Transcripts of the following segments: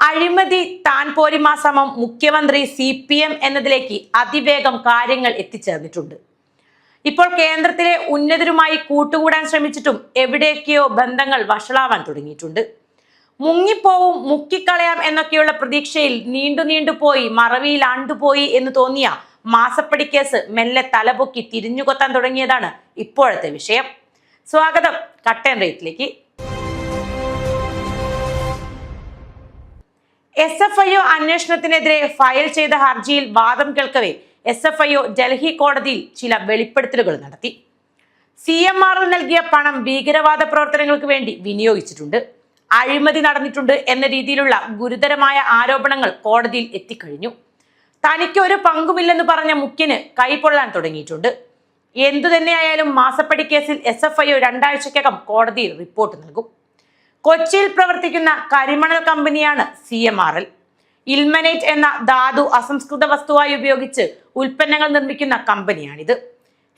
അഴിമതി താൻ പോരിമാ ശ്രമം മുഖ്യമന്ത്രി സി പി എം എന്നതിലേക്ക് അതിവേഗം കാര്യങ്ങൾ എത്തിച്ചേർന്നിട്ടുണ്ട്. ഇപ്പോൾ കേന്ദ്രത്തിലെ ഉന്നതരുമായി കൂട്ടുകൂടാൻ ശ്രമിച്ചിട്ടും എവിടെയൊക്കെയോ ബന്ധങ്ങൾ വഷളാവാൻ തുടങ്ങിയിട്ടുണ്ട്. മുങ്ങിപ്പോവും മുക്കിക്കളയാം എന്നൊക്കെയുള്ള പ്രതീക്ഷയിൽ നീണ്ടു നീണ്ടു പോയി മറവിയിൽ ആണ്ടുപോയി എന്ന് തോന്നിയ മാസപ്പടി കേസ് മെല്ലെ തലപൊക്കി തിരിഞ്ഞുകൊത്താൻ തുടങ്ങിയതാണ് ഇപ്പോഴത്തെ വിഷയം. സ്വാഗതം. കട്ടൻ റേറ്റിലേക്ക്. എസ് എഫ് ഐ ഒ അന്വേഷണത്തിനെതിരെ ഫയൽ ചെയ്ത ഹർജിയിൽ വാദം കേൾക്കവേ S F I O Delhi കോടതിയിൽ ചില വെളിപ്പെടുത്തലുകൾ നടത്തി. സി എം ആറിൽ നൽകിയ പണം ഭീകരവാദ പ്രവർത്തനങ്ങൾക്ക് വേണ്ടി വിനിയോഗിച്ചിട്ടുണ്ട്. അഴിമതി നടന്നിട്ടുണ്ട് എന്ന രീതിയിലുള്ള ഗുരുതരമായ ആരോപണങ്ങൾ കോടതിയിൽ എത്തിക്കഴിഞ്ഞു. തനിക്ക് ഒരു പങ്കുമില്ലെന്ന് പറഞ്ഞ മുഖ്യന് കൈപൊള്ളാൻ തുടങ്ങിയിട്ടുണ്ട്. എന്തു തന്നെയായാലും മാസപ്പടി കേസിൽ എസ് എഫ് ഐ ഒ രണ്ടാഴ്ചക്കകം കോടതിയിൽ റിപ്പോർട്ട് നൽകും. കൊച്ചിയിൽ പ്രവർത്തിക്കുന്ന കരിമണൽ കമ്പനിയാണ് C M R L ilmenite എന്ന ധാതു അസംസ്കൃത വസ്തുവായി ഉപയോഗിച്ച് ഉൽപ്പന്നങ്ങൾ നിർമ്മിക്കുന്ന കമ്പനിയാണിത്.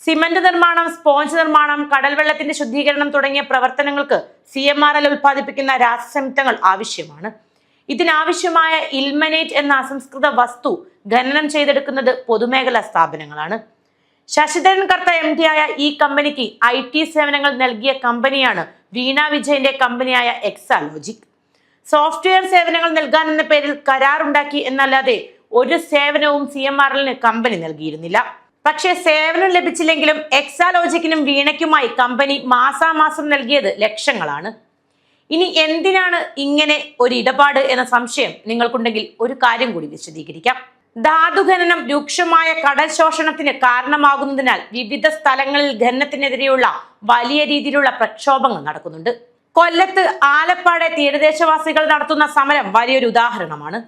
സിമന്റ് നിർമ്മാണം സ്പോഞ്ച് നിർമ്മാണം കടൽവെള്ളത്തിന്റെ ശുദ്ധീകരണം തുടങ്ങിയ പ്രവർത്തനങ്ങൾക്ക് സി എം ആർ എൽ ഉൽപ്പാദിപ്പിക്കുന്ന രാസസംയുക്തങ്ങൾ ആവശ്യമാണ്. ഇതിനാവശ്യമായ ഇൽമനേറ്റ് എന്ന അസംസ്കൃത വസ്തു ഖനനം ചെയ്തെടുക്കുന്നത് പൊതുമേഖലാ സ്ഥാപനങ്ങളാണ്. ശശിധരൻ കർത്ത എം ഡി ആയ ഈ കമ്പനിക്ക് ഐ ടി സേവനങ്ങൾ നൽകിയ കമ്പനിയാണ് വീണ വിജയന്റെ കമ്പനിയായ എക്സാലോജിക്. സോഫ്റ്റ്വെയർ സേവനങ്ങൾ നൽകാൻ എന്ന പേരിൽ കരാറുണ്ടാക്കി എന്നല്ലാതെ ഒരു സേവനവും സി എം എല്ലിന് കമ്പനി നൽകിയിരുന്നില്ല. പക്ഷേ സേവനം ലഭിച്ചില്ലെങ്കിലും എക്സാലോജിക്കിനും വീണയ്ക്കുമായി കമ്പനി മാസാമാസം നൽകിയത് ലക്ഷങ്ങളാണ്. ഇനി എന്തിനാണ് ഇങ്ങനെ ഒരു ഇടപാട് എന്ന സംശയം നിങ്ങൾക്കുണ്ടെങ്കിൽ ഒരു കാര്യം കൂടി വിശദീകരിക്കാം. ധാതുഖനനം രൂക്ഷമായ കടൽ ശോഷണത്തിന് കാരണമാകുന്നതിനാൽ വിവിധ സ്ഥലങ്ങളിൽ ഖനനത്തിനെതിരെയുള്ള വലിയ രീതിയിലുള്ള പ്രക്ഷോഭങ്ങൾ നടക്കുന്നുണ്ട്. കൊല്ലത്ത് ആലപ്പാട് തീരദേശവാസികൾ നടത്തുന്ന സമരം വലിയൊരു ഉദാഹരണമാണ്.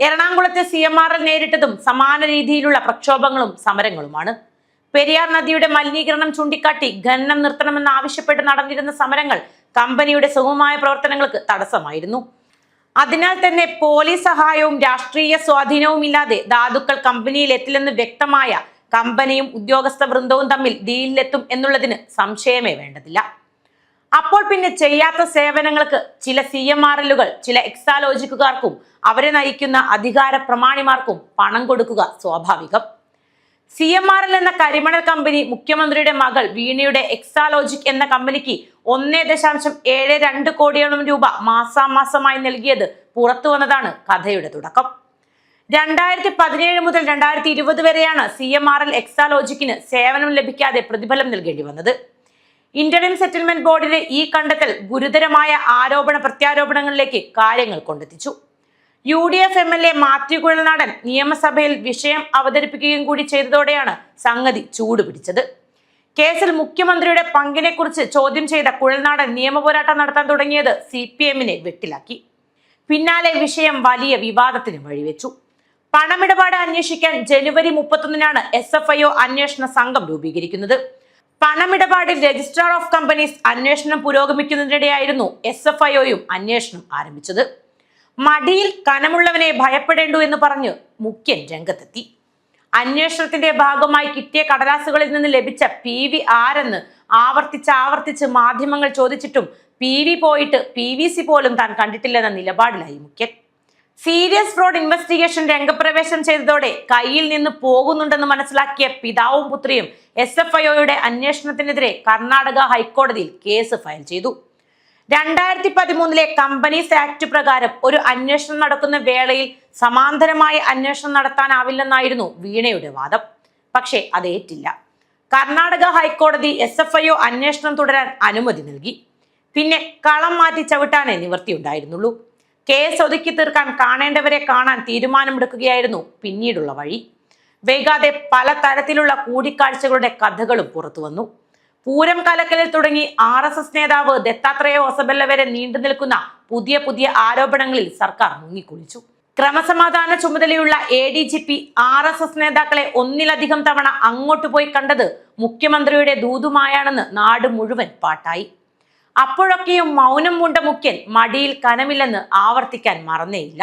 എറണാകുളത്തെ സി എം ആർ എൽ നേരിട്ടതും സമാന രീതിയിലുള്ള പ്രക്ഷോഭങ്ങളും സമരങ്ങളുമാണ്. പെരിയാർ നദിയുടെ മലിനീകരണം ചൂണ്ടിക്കാട്ടി ഖനനം നിർത്തണമെന്ന് ആവശ്യപ്പെട്ട് നടന്നിരുന്ന സമരങ്ങൾ കമ്പനിയുടെ സുഗമമായ പ്രവർത്തനങ്ങൾക്ക് തടസ്സമായിരുന്നു. അതിനാൽ തന്നെ പോലീസ് സഹായവും രാഷ്ട്രീയ സ്വാധീനവും ഇല്ലാതെ ധാതുക്കൾ കമ്പനിയിൽ എത്തില്ലെന്ന് വ്യക്തമായ കമ്പനിയും ഉദ്യോഗസ്ഥ വൃന്ദവും തമ്മിൽ ഡീലിലെത്തും എന്നുള്ളതിന് സംശയമേ വേണ്ടതില്ല. അപ്പോൾ പിന്നെ ചെയ്യാത്ത സേവനങ്ങൾക്ക് ചില സി എം ആർ എല്ലുകൾ ചില എക്സാലോജിക്കുകാർക്കും അവരെ നയിക്കുന്ന അധികാര പ്രമാണിമാർക്കും പണം കൊടുക്കുക സ്വാഭാവികം. സി എം ആർ എൽ എന്ന കരിമണൽ കമ്പനി മുഖ്യമന്ത്രിയുടെ മകൾ വീണയുടെ എക്സാലോജിക് എന്ന കമ്പനിക്ക് ഒന്നേ ദശാംശം ഏഴ് രണ്ട് കോടിയോളം രൂപ മാസാമാസമായി നൽകിയത് പുറത്തു വന്നതാണ് കഥയുടെ തുടക്കം. രണ്ടായിരത്തി പതിനേഴ് മുതൽ രണ്ടായിരത്തി ഇരുപത് വരെയാണ് സി എം ആർ എൽ എക്സാലോജിക്കിന് സേവനം ലഭിക്കാതെ പ്രതിഫലം നൽകേണ്ടി വന്നത്. ഇന്റർനെറ്റ് സെറ്റിൽമെന്റ് ബോർഡിലെ ഈ കണ്ടെത്തൽ ഗുരുതരമായ ആരോപണ പ്രത്യാരോപണങ്ങളിലേക്ക് കാര്യങ്ങൾ കൊണ്ടെത്തിച്ചു. U D F M L A Mathew Kuzhalnadan നിയമസഭയിൽ വിഷയം അവതരിപ്പിക്കുകയും കൂടി ചെയ്തതോടെയാണ് സംഗതി ചൂടുപിടിച്ചത്. കേസിൽ മുഖ്യമന്ത്രിയുടെ പങ്കിനെക്കുറിച്ച് ചോദ്യം ചെയ്ത കുഴൽനാടൻ നിയമപോരാട്ടം നടത്താൻ തുടങ്ങിയത് സി പി എമ്മിനെ വെട്ടിലാക്കി. പിന്നാലെ വിഷയം വലിയ വിവാദത്തിന് വഴിവെച്ചു. പണമിടപാട് അന്വേഷിക്കാൻ ജനുവരി മുപ്പത്തൊന്നിനാണ് എസ് എഫ് ഐ ഒ അന്വേഷണ സംഘം രൂപീകരിക്കുന്നത്. പണമിടപാടിൽ രജിസ്ട്രാർ ഓഫ് കമ്പനീസ് അന്വേഷണം പുരോഗമിക്കുന്നതിനിടെയായിരുന്നു എസ് എഫ് ഐ ഒയും അന്വേഷണം ആരംഭിച്ചത്. മടിയിൽ കനമുള്ളവനെ ഭയപ്പെടേണ്ടു എന്ന് പറഞ്ഞ് മുഖ്യൻ രംഗത്തെത്തി. അന്വേഷണത്തിന്റെ ഭാഗമായി കിട്ടിയ കടലാസുകളിൽ നിന്ന് ലഭിച്ച പി വി ആരെന്ന് ആവർത്തിച്ച് ആവർത്തിച്ച് മാധ്യമങ്ങൾ ചോദിച്ചിട്ടും പി വി പോയിട്ട് പി വി സി പോലും താൻ കണ്ടിട്ടില്ലെന്ന നിലപാടിലായി മുഖ്യൻ. സീരിയസ് ഫ്രോഡ് ഇൻവെസ്റ്റിഗേഷൻ രംഗപ്രവേശം ചെയ്തതോടെ കയ്യിൽ നിന്ന് പോകുന്നുണ്ടെന്ന് മനസ്സിലാക്കിയ പിതാവും പുത്രിയും എസ് എഫ് ഐഒയുടെ അന്വേഷണത്തിനെതിരെ കർണാടക ഹൈക്കോടതിയിൽ കേസ് ഫയൽ ചെയ്തു. രണ്ടായിരത്തി പതിമൂന്നിലെ കമ്പനീസ് ആക്ട് പ്രകാരം ഒരു അന്വേഷണം നടക്കുന്ന വേളയിൽ സമാന്തരമായ അന്വേഷണം നടത്താനാവില്ലെന്നായിരുന്നു വീണയുടെ വാദം. പക്ഷേ അതേറ്റില്ല കർണാടക ഹൈക്കോടതി എസ് എഫ് ഐ ഒ അന്വേഷണം തുടരാൻ അനുമതി നൽകി. പിന്നെ കളം മാറ്റി ചവിട്ടാനേ നിവൃത്തിയുണ്ടായിരുന്നുള്ളൂ കേസ് ഒതുക്കി തീർക്കാൻ കാണേണ്ടവരെ കാണാൻ തീരുമാനമെടുക്കുകയായിരുന്നു പിന്നീടുള്ള വഴി. വൈകാതെ പല തരത്തിലുള്ള കൂടിക്കാഴ്ചകളുടെ കഥകളും പുറത്തു വന്നു പൂരം കലക്കലിൽ തുടങ്ങി ആർ എസ് എസ് നേതാവ് ദത്താത്രേയ ഓസബല്ല വരെ നീണ്ടു നിൽക്കുന്ന പുതിയ പുതിയ ആരോപണങ്ങളിൽ സർക്കാർ മുങ്ങിക്കുളിച്ചു ക്രമസമാധാന ചുമതലയുള്ള A D G P R S S നേതാക്കളെ ഒന്നിലധികം തവണ അങ്ങോട്ട് പോയി കണ്ടത് മുഖ്യമന്ത്രിയുടെ ദൂതുമായാണെന്ന് നാട് മുഴുവൻ പാട്ടായി. അപ്പോഴൊക്കെയും മൗനം മുണ്ട മുഖ്യൻ മടിയിൽ കനമില്ലെന്ന് ആവർത്തിക്കാൻ മറന്നേയില്ല.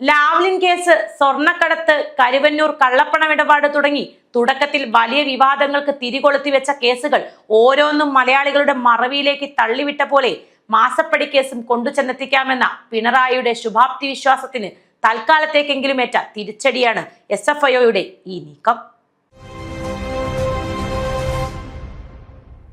ലാവ്ലിൻ കേസ് സ്വർണക്കടത്ത് കരുവന്നൂർ കള്ളപ്പണമിടപാട് തുടങ്ങി. തുടക്കത്തിൽ വലിയ വിവാദങ്ങൾക്ക് തിരികൊളുത്തി വെച്ച കേസുകൾ ഓരോന്നും മലയാളികളുടെ മറവിയിലേക്ക് തള്ളിവിട്ട പോലെ മാസപ്പടി കേസും കൊണ്ടുചെന്നെത്തിക്കാമെന്ന പിണറായിയുടെ ശുഭാപ്തി വിശ്വാസത്തിന് തൽക്കാലത്തേക്കെങ്കിലും ഏറ്റ തിരിച്ചടിയാണ് എസ് എഫ് ഈ നീക്കം.